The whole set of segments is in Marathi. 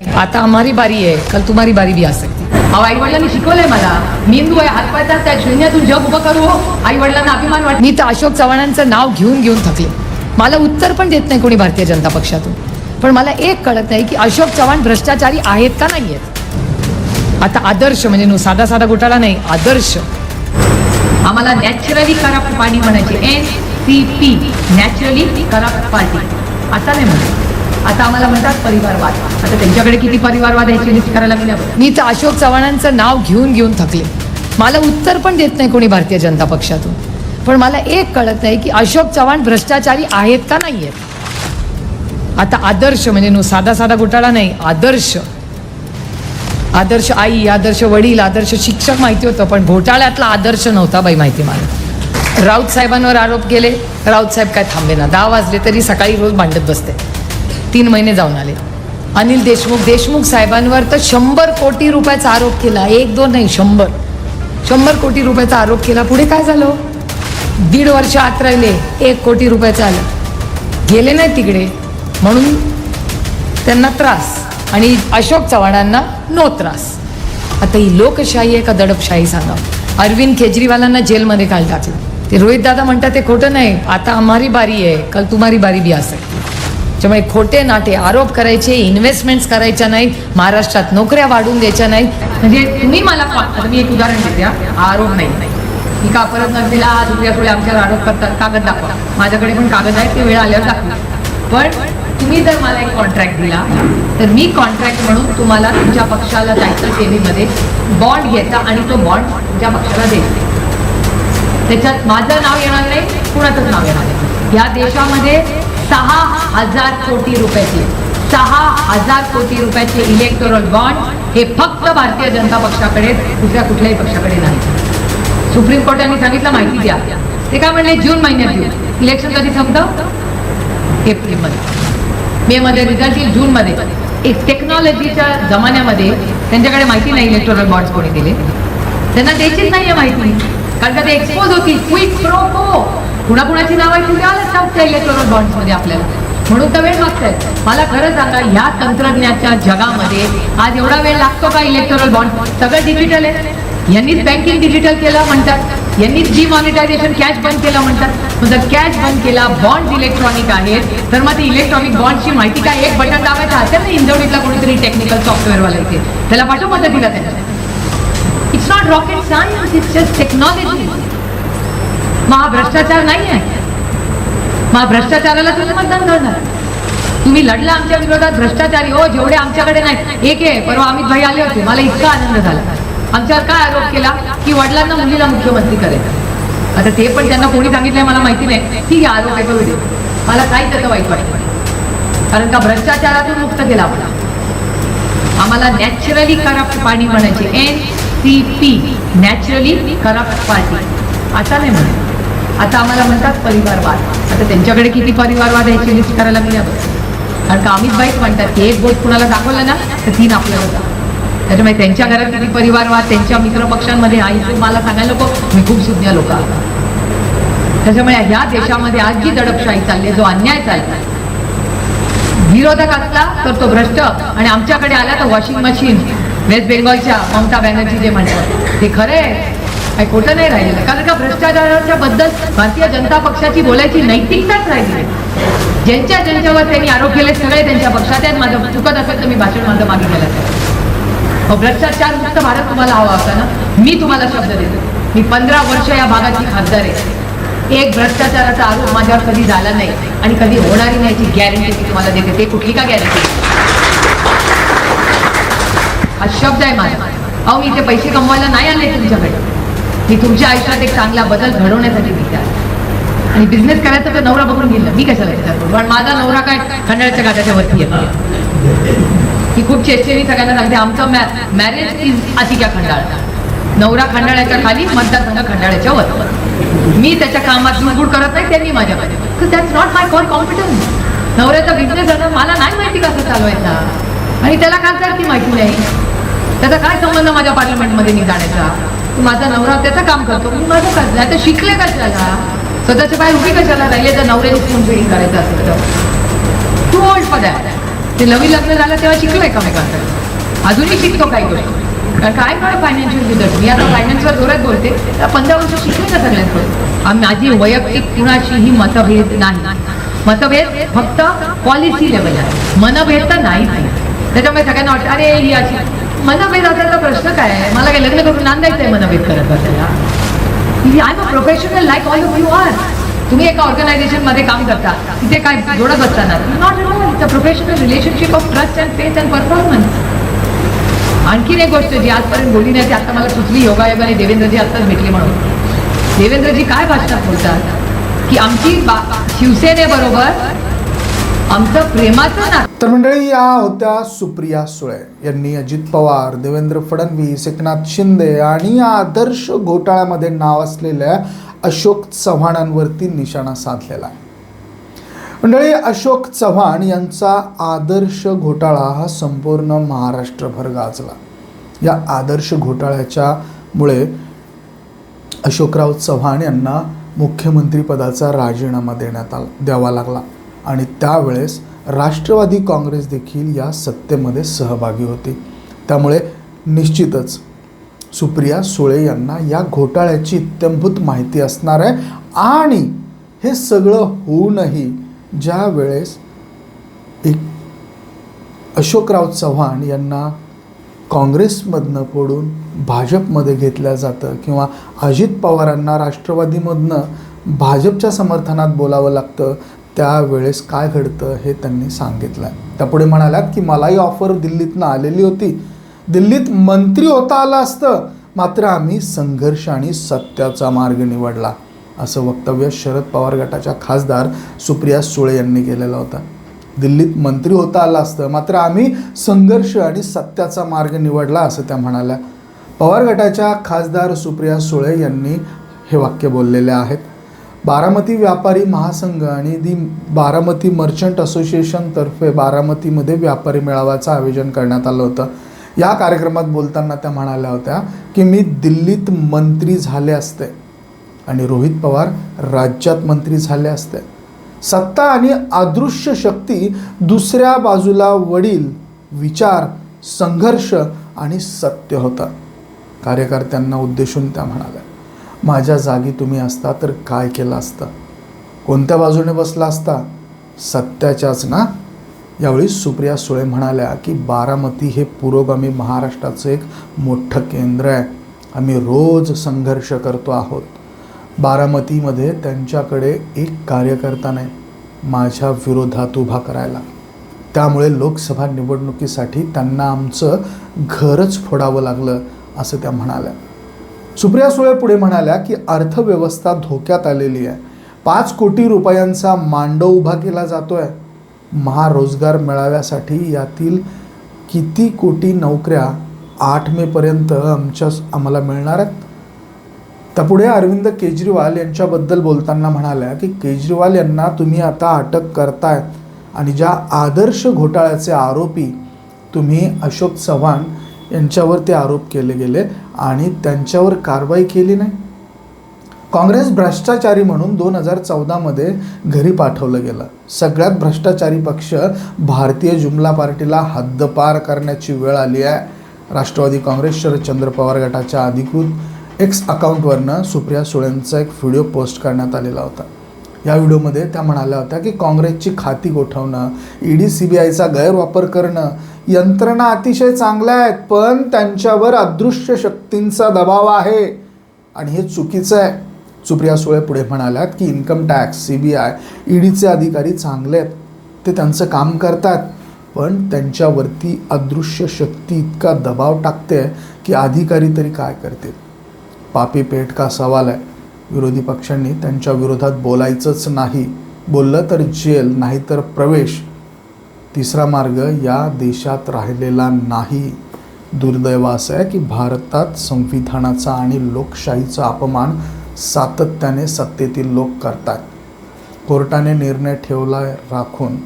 आता हमारी बारी आहे कल तुम्हारी बारी भी आ सकती अहो आई वडिलांनी शिकवलंय मला मेंदू आहे हातपायचा त्या शून्यातून जग उभं करू आई वडिलांना अभिमान वाटतो मी तर अशोक चव्हाणांचं नाव घेऊन घेऊन थकले. मला उत्तर पण देत नाही कोणी भारतीय जनता पक्षातून. पण मला एक कळत नाही की अशोक चव्हाण भ्रष्टाचारी आहेत का नाही आहेत. आता आदर्श म्हणजे नु साधा साधा घोटाळा नाही आदर्श. आम्हाला नॅचरली करप्ट पार्टी म्हणायची. N C P naturally corrupt party. आता नाही म्हणत आता आम्हाला म्हणतात परिवारवाद. आता त्यांच्याकडे किती परिवारवाद आहे याची लिस्ट करायला लागली मी तर अशोक चव्हाणांचं नाव घेऊन घेऊन थकले. मला उत्तर पण देत नाही कोणी भारतीय जनता पक्षातून. पण मला एक कळत नाही की अशोक चव्हाण भ्रष्टाचारी आहेत का नाही आहेत आता आदर्श म्हणजे नु साधा साधा घोटाळा नाही आदर्श. आदर्श आई आदर्श वडील आदर्श शिक्षक माहिती होतं पण घोटाळ्यातला आदर्श नव्हता बाई माहिती मला. राऊत साहेबांवर आरोप केले राऊत साहेब काय थांबे ना. दहा वाजले तरी सकाळी रोज भांडत बसते. तीन महिने जाऊन आले. अनिल देशमुख देशमुख साहेबांवर तर शंभर कोटी रुपयाचा आरोप केला. एक दोन नाही शंभर. शंभर कोटी रुपयाचा आरोप केला. पुढे काय झालं? दीड वर्ष आत राहिले एक कोटी रुपयाचं आलं. गेले नाही तिकडे. म्हणून त्यांना त्रास आणि अशोक चव्हाणांना नो त्रास. आता ही लोकशाही आहे का दडपशाही सांगा. अरविंद केजरीवालांना जेलमध्ये काल टाकलं. ते रोहित दादा म्हणतात ते खोटं नाही. आता आम्हारी बारी आहे. कल तुम्हारी बारी बी असेल त्यामुळे खोटे नाटे आरोप करायचे इन्व्हेस्टमेंट्स करायच्या नाहीत महाराष्ट्रात नोकऱ्या वाढून द्यायच्या नाहीत. म्हणजे तुम्ही मला आता मी एक उदाहरण देते आरोप नाही. मी का परत नसलेला आज उद्या थोडे आमच्यावर आरोप करतात कागद दाखवा. माझ्याकडे पण कागद आहेत ते वेळ आल्यावर दाखवा. पण तुम्ही जर मला एक कॉन्ट्रॅक्ट दिला तर मी कॉन्ट्रॅक्ट म्हणून तुम्हाला तुमच्या पक्षाला जायचं सेवेमध्ये बॉन्ड घ्यायचा आणि तो बॉन्ड तुमच्या पक्षाला द्यायचा त्याच्यात माझं नाव येणार नाही कुणाचंच नाव येणार नाही. या देशामध्ये सहा हजार कोटी रुपयाचे सहा हजार कोटी रुपयाचे इलेक्टोरल बॉन्ड हे फक्त भारतीय जनता पक्षाकडे दुसऱ्या कुठल्याही पक्षाकडे नाही. सुप्रीम कोर्टाने सांगितलं माहिती द्या. ते काय म्हणले? जून महिन्यात येऊ. इलेक्शन कधी संपतं? एप्रिलमध्ये. मे मध्ये रिझल्ट येईल जूनमध्ये. एक टेक्नॉलॉजीच्या जमान्यामध्ये त्यांच्याकडे माहिती नाही इलेक्टोरल बॉन्ड्स कोणी दिले. त्यांना द्यायचीच नाहीये माहिती. कारण का ते एक्सपोज होतील. क्विक प्रो कुणाकुणाची नाव आहे तुम्ही आलं त्या इलेक्ट्रॉनिक बॉन्ड्समध्ये आपल्याला. म्हणून तर वेळ मागतायत मला खरं सांगा ह्या तंत्रज्ञानाच्या जगामध्ये आज एवढा वेळ लागतो का इलेक्ट्रॉनिक बॉन्ड सगळं डिजिटल आहे. यांनीच बँकिंग डिजिटल केलं म्हणतात. यांनीच डिमॉनिटायझेशन कॅश बंद केलं म्हणतात. जर कॅश बंद केला बॉन्ड इलेक्ट्रॉनिक आहेत तर मग ती इलेक्ट्रॉनिक बॉन्डची माहिती काय? एक बटन दाबायचं असेल ना इंदोरीतला कोणीतरी टेक्निकल सॉफ्टवेअरवाला इथे. त्याला पाठव मदतीला त्याला. It's not rocket science it's just technology मग हा भ्रष्टाचार नाही आहे मग भ्रष्टाचाराला तुम्ही मतदान करणार. तुम्ही लढला आमच्या विरोधात भ्रष्टाचारी हो जेवढे आमच्याकडे नाही. एक आहे परवा अमित भाई आले होते. मला इतका आनंद झाला. आमच्यावर काय आरोप केला? की वडिलांना मुलीला मुख्यमंत्री करायचं आता ते पण त्यांना कोणी सांगितलंय मला माहिती नाही. ठीक आहे आरोप आहे करू दे मला काही त्याचं वाईट वाटत कारण का भ्रष्टाचारातून मुक्त केला आपण. आम्हाला नॅचरली करप्ट पाणी म्हणायचे. N C P naturally corrupt party आता नाही म्हणत आता आम्हाला म्हणतात परिवारवाद. आता त्यांच्याकडे किती परिवारवाद याची लिस्ट करायला लागली कारण का अमित बाईक म्हणतात की एक बोट कुणाला दाखवलं ना तर तीन आपल्याला होता त्याच्यामुळे त्यांच्या घरात किती परिवारवाद त्यांच्या मित्रपक्षांमध्ये आई मला सांगायला नको. मी खूप सुज्ञ लोक आहोत. त्याच्यामुळे ह्या देशामध्ये आज जी दडपशाही चालली जो अन्याय चालला विरोधक असला तर तो भ्रष्ट. आणि आमच्याकडे आला तर वॉशिंग मशीन. वेस्ट बेंगॉलच्या ममता बॅनर्जी जे म्हणतात ते खरे काही खोटं नाही राहिलेलं. कारण का भ्रष्टाचाराच्या बद्दल भारतीय जनता पक्षाची बोलायची नैतिकताच राहिली ज्यांच्या ज्यांच्यावर त्यांनी आरोप केले सगळे त्यांच्या पक्षात आहेत. माझं चुकत असेल तर मी भाषण माझं मागे केलं हो, भ्रष्टाचार मुक्त भारत तुम्हाला हवा होता ना? मी तुम्हाला शब्द देतो. मी पंधरा वर्ष या भागाची खासदार आहे. एक भ्रष्टाचाराचा आरोप माझ्यावर कधी झाला नाही आणि कधी होणारी नाही याची गॅरंटी मी तुम्हाला देते. ते कुठली का गॅरंटी हा शब्द आहे माझा. अहो मी इथे पैसे कमवायला नाही आले तुमच्याकडे. मी तुमच्या आयुष्यात एक चांगला बदल घडवण्यासाठी विचार आणि बिझनेस करायचा तर नवरा बघून घेतलं मी कशाला विचार करू पण माझा नवरा काय खंडाळ्याच्या गाठाच्या वरती आहे ही खूप चेष्टेने सगळ्यांना सांगते आमचं मॅरेज इज अतिक्या खंडाळा. नवरा खंडाळ्याच्या खाली मतदारसंघ खंडाळ्याच्या वर. मी त्याच्या कामात मुरगुड करत नाही त्यांनी माझ्यामध्ये. That's not my call competence नवऱ्याचा बिझनेस आहे मला नाही माहिती कसं चालवायचा. आणि त्याला काय करते माहिती नाही. त्याचा काय संबंध माझ्या पार्लमेंटमध्ये मी जाण्याचा माझा नवरा त्याचं काम करतो. मी माझं करतो. आता शिकले कशाला? स्वतःच्या पाय उभी कशाला राहिले? तर नवरे स्पून फिडिंग करायचं असेल तर. टू ओल्ड पद ते नवीन लग्न झालं तेव्हा शिकलो एकामेकांकडे अजूनही शिकतो काही गोष्ट. कारण काय काय फायनान्शियल रिझल्ट मी आता फायनान्सवर जोरात बोलते. तर पंधरा वर्ष शिकले का सगळ्यांकडून? माझी वैयक्तिक कुणाशीही मतभेद नाही. मतभेद फक्त पॉलिसी लेवल आहे. मनभेद तर नाही त्याच्यामुळे सगळ्यांना वाटतं अरे ही अशी मनभेद असायचा प्रश्न काय आहे? मला काय लग्न करून नांदायचं आहे मनभेद करत बसायला. I am a professional like all of you are तुम्ही एका ऑर्गनायझेशनमध्ये काम करता. तिथे काय जोडत बसताना. Not all it's a professional relationship of trust and faith and performance आणखीन एक गोष्ट जी आजपर्यंत बोलली नाही ती आता मला सुचली योगायोगाने देवेंद्रजी आत्ताच भेटले म्हणून. देवेंद्रजी काय भाषणात बोलतात? की आमची बा- शिवसेनेबरोबर आमचं प्रेमाचं ना तर मंडळी या होत्या सुप्रिया सुळे यांनी अजित पवार देवेंद्र फडणवीस एकनाथ शिंदे आणि या आदर्श घोटाळ्यामध्ये नाव असलेल्या अशोक चव्हाणांवरती निशाणा साधलेला आहे. मंडळी अशोक चव्हाण यांचा आदर्श घोटाळा हा संपूर्ण महाराष्ट्रभर गाजला. या आदर्श घोटाळ्याच्या मुळे अशोकराव चव्हाण यांना मुख्यमंत्रीपदाचा राजीनामा देण्यात आला द्यावा लागला. आणि त्यावेळेस राष्ट्रवादी काँग्रेस देखील या सत्तेमध्ये सहभागी होती. त्यामुळे निश्चितच सुप्रिया सुळे यांना या घोटाळ्याची इत्यंभूत माहिती असणार आहे. आणि हे सगळं होऊनही ज्या वेळेस एक अशोकराव चव्हाण यांना काँग्रेसमधनं फोडून भाजपमध्ये घेतलं जातं किंवा अजित पवारांना राष्ट्रवादीमधनं भाजपच्या समर्थनात बोलावं लागतं त्यावेळेस काय घडतं हे त्यांनी सांगितलं आहे त्यापुढे म्हणाल्यात की मलाही ऑफर दिल्लीतनं आलेली होती. दिल्लीत मंत्री होता आलं असतं. मात्र आम्ही संघर्ष आणि सत्याचा मार्ग निवडला. असं वक्तव्य शरद पवार गटाच्या खासदार सुप्रिया सुळे यांनी केलेलं होतं. दिल्लीत मंत्री होता आलं असतं. मात्र आम्ही संघर्ष आणि सत्याचा मार्ग निवडला असं त्या म्हणाल्या. पवार गटाच्या खासदार सुप्रिया सुळे यांनी हे वाक्य बोललेले आहेत. बारामती व्यापारी महासंघ आणि दी बारामती मर्चंट असोसिएशनतर्फे बारामतीमध्ये व्यापारी मेळाव्याचं आयोजन करण्यात आलं होतं. या कार्यक्रमात बोलताना त्या म्हणाल्या होत्या की मी दिल्लीत मंत्री झाले असते आणि रोहित पवार राज्यात मंत्री झाले असते. सत्ता आणि अदृश्य शक्ती दुसऱ्या बाजूला वडील विचार संघर्ष आणि सत्य होता. कार्यकर्त्यांना उद्देशून त्या म्हणाल्या. माझ्या जागी तुम्ही असता तर काय केलं असतं? कोणत्या बाजूने बसला असता? सत्याच्याच ना? यावेळी सुप्रिया सुळे म्हणाल्या की बारामती हे पुरोगामी महाराष्ट्राचं एक मोठं केंद्र आहे. आम्ही रोज संघर्ष करतो आहोत. बारामतीमध्ये त्यांच्याकडे एक कार्यकर्ता नाही माझ्या विरोधात उभा करायला. त्यामुळे लोकसभा निवडणुकीसाठी त्यांना आमचं घरच फोडावं लागलं असं त्या म्हणाल्या. सुप्रिया सुळे पुढे म्हणाल्या की अर्थव्यवस्था धोक्यात आलेली आहे. पाच कोटी रुपयांचा मांडव उभा केला जातो आहे महारोजगार मिळाव्यासाठी यातील किती कोटी नोकऱ्या आठ मेपर्यंत आमच्या आम्हाला मिळणार आहेत? त्यापुढे अरविंद केजरीवाल यांच्याबद्दल बोलताना म्हणाल्या की केजरीवाल यांना तुम्ही आता अटक करताय आणि ज्या आदर्श घोटाळ्याचे आरोपी तुम्ही अशोक चव्हाण यांच्यावर ते आरोप केले गेले आणि त्यांच्यावर कारवाई केली नाही. काँग्रेस भ्रष्टाचारी म्हणून दोन हजार चौदामध्ये घरी पाठवलं गेलं. सगळ्यात भ्रष्टाचारी पक्ष भारतीय जुमला पार्टीला हद्दपार करण्याची वेळ आली आहे. राष्ट्रवादी काँग्रेस शरदचंद्र पवार गटाच्या अधिकृत एक्स अकाउंटवरनं सुप्रिया सुळेंचा एक व्हिडिओ पोस्ट करण्यात आलेला होता. या व्हिडिओमध्ये त्या म्हणाल्या होत्या की काँग्रेसची खाती गोठवणं ईडी सी बी आयचा गैरवापर करणं यंत्रणा अतिशय चांगल्या आहेत पण त्यांच्यावर अदृश्य शक्तींचा दबाव आहे. आणि हे चुकीचं आहे. सुप्रिया सुळे पुढे म्हणाल्यात की income tax C B I ईडीचे अधिकारी चांगले आहेत. ते त्यांचं काम करतात. पण त्यांच्यावरती अदृश्य शक्ती इतका दबाव टाकते की अधिकारी तरी काय करतील? पापी पेट का सवाल आहे? विरोधी पक्षांनी त्यांच्या विरोधात बोलायचंच नाही. बोललं तर जेल नाहीतर प्रवेश. तिसरा मार्ग या देशात राहिलेला नाही. दुर्दैव असं आहे की भारतात संविधानाचा आणि लोकशाहीचा अपमान सातत्याने सत्तेतील लोक करतात. कोर्टाने निर्णय ठेवला राखून.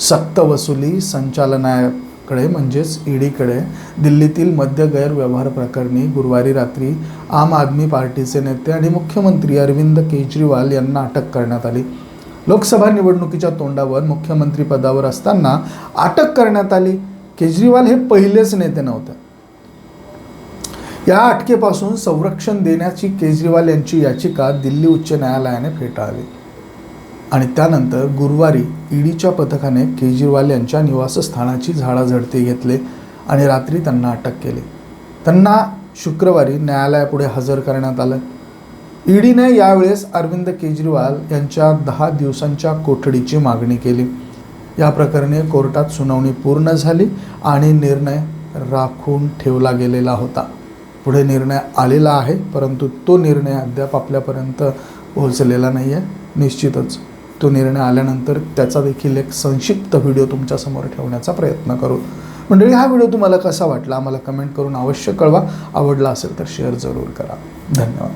सक्तवसुली संचालनाकडे म्हणजेच ईडीकडे दिल्लीतील मद्य गैरव्यवहार प्रकरणी गुरुवारी रात्री आम आदमी पार्टीचे नेते आणि मुख्यमंत्री अरविंद केजरीवाल यांना अटक करण्यात आली. लोकसभा निवडणुकीच्या तोंडावर मुख्यमंत्री पदावर असताना अटक करण्यात आली. केजरीवाल हे पहिलेच नेते नव्हते. या अटकेपासून संरक्षण देण्याची केजरीवाल यांची याचिका दिल्ली उच्च न्यायालयाने फेटाळली. आणि त्यानंतर गुरुवारी ईडीच्या पथकाने केजरीवाल यांच्या निवासस्थानाची झाडाझडती घेतले आणि रात्री त्यांना अटक केली. त्यांना शुक्रवारी न्यायालयापुढे हजर करण्यात आलं. ईडीने यावेळेस अरविंद केजरीवाल यांच्या दहा दिवसांच्या कोठडीची मागणी केली. या प्रकरणी कोर्टात सुनावणी पूर्ण झाली आणि निर्णय राखून ठेवला गेलेला होता. पुढे निर्णय आलेला आहे परंतु तो निर्णय अद्याप आपल्यापर्यंत पोहोचलेला नाही आहे निश्चितच तो निर्णय आल्यानंतर त्याचा देखील एक संक्षिप्त व्हिडिओ तुमच्यासमोर ठेवण्याचा प्रयत्न करू. मंडळी हा व्हिडिओ तुम्हाला कसा वाटला? आम्हाला कमेंट करून अवश्य कळवा. आवडला असेल तर शेअर जरूर करा. धन्यवाद.